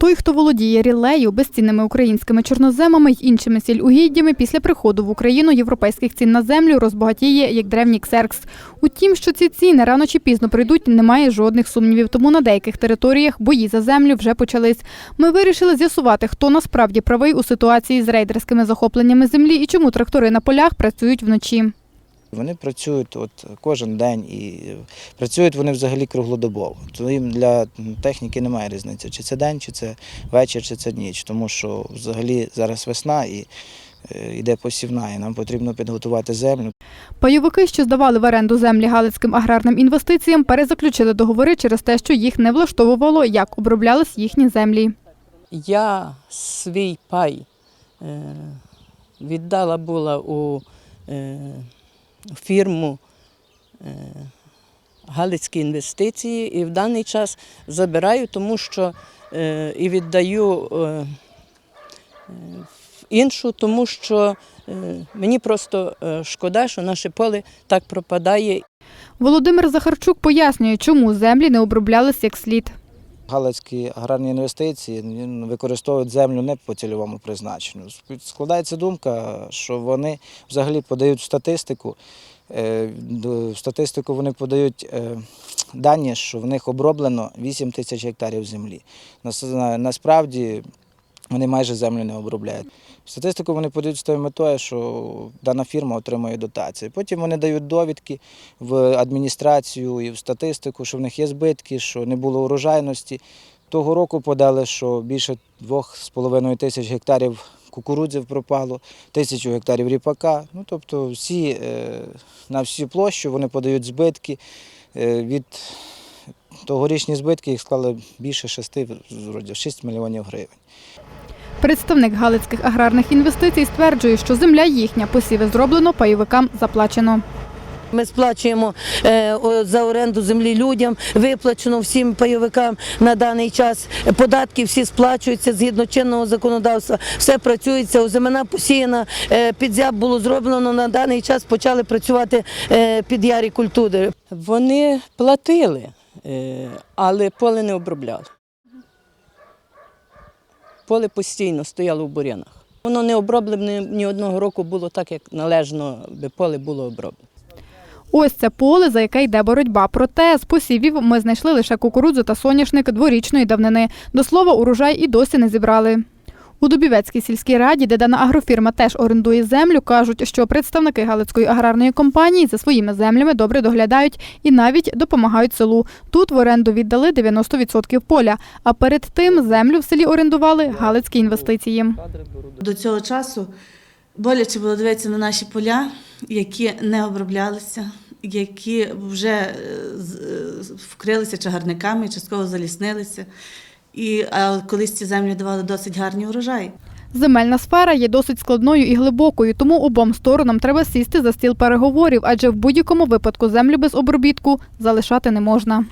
Той, хто володіє рілею, безцінними українськими чорноземами й іншими сіль-угіддями після приходу в Україну європейських цін на землю розбагатіє як древній ксеркс. Утім, що ці ціни рано чи пізно прийдуть, немає жодних сумнівів. Тому на деяких територіях бої за землю вже почались. Ми вирішили з'ясувати, хто насправді правий у ситуації з рейдерськими захопленнями землі і чому трактори на полях працюють вночі. Вони працюють от кожен день і працюють вони взагалі круглодобово. То їм для техніки немає різниці, чи це день, чи це вечір, чи це ніч. Тому що взагалі зараз весна і е, йде посівна, і нам потрібно підготувати землю. Пайовики, що здавали в оренду землі галицьким аграрним інвестиціям, перезаключили договори через те, що їх не влаштовувало, як оброблялись їхні землі. Я свій пай е, віддала була у е, фірму е, Галицькі інвестиції і в даний час забираю, тому що е, і віддаю е, іншу, тому що мені просто шкода, що наше поле так пропадає Володимир Захарчук пояснює, чому землі не оброблялись як слід. Галицькі аграрні інвестиції використовують землю не по цільовому призначенню. Складається думка, що вони взагалі подають статистику. Е, В статистику вони подають е, дані, що в них оброблено 8 тисяч гектарів землі. Нас- Насправді вони майже землю не обробляють. Статистику вони подають з тою метою, що дана фірма отримує дотації. Потім вони дають довідки в адміністрацію і в статистику, що в них є збитки, що не було урожайності. Того року подали, що більше 2,5 тисяч гектарів кукурудзів пропало, тисячу гектарів ріпака. Ну, тобто всі, е, на всю площу вони подають збитки. Е, Від тогорічні збитки їх склали більше 6, вроді, 6 мільйонів гривень. Представник галицьких аграрних інвестицій стверджує, що земля їхня, посіви зроблено, пайовикам заплачено. Ми сплачуємо е, за оренду землі людям, виплачено всім пайовикам на даний час. Податки всі сплачуються згідно чинного законодавства. Все працюється, озимина посіяна, е, підзяб було зроблено. На даний час почали працювати е, підярі культури. Вони платили, але поле не обробляли. Поле постійно стояло в бурянах. Воно не оброблене ні одного року було так, як належно би поле було оброблено. Ось це поле, за яке йде боротьба. Проте з посівів ми знайшли лише кукурудзу та соняшник дворічної давнини. До слова, урожай і досі не зібрали. У Дубівецькій сільській раді, де дана агрофірма теж орендує землю, кажуть, що представники Галицької аграрної компанії за своїми землями добре доглядають і навіть допомагають селу. Тут в оренду віддали 90% поля, а перед тим землю в селі орендували галицькі інвестиції. До цього часу боляче було дивитися на наші поля, які не оброблялися, які вже е, е, вкрилися чагарниками, частково заліснилися. І, а колись ці землі давали досить гарні урожай. Земельна сфера є досить складною і глибокою, тому обом сторонам треба сісти за стіл переговорів, адже в будь-якому випадку землю без обробітку залишати не можна.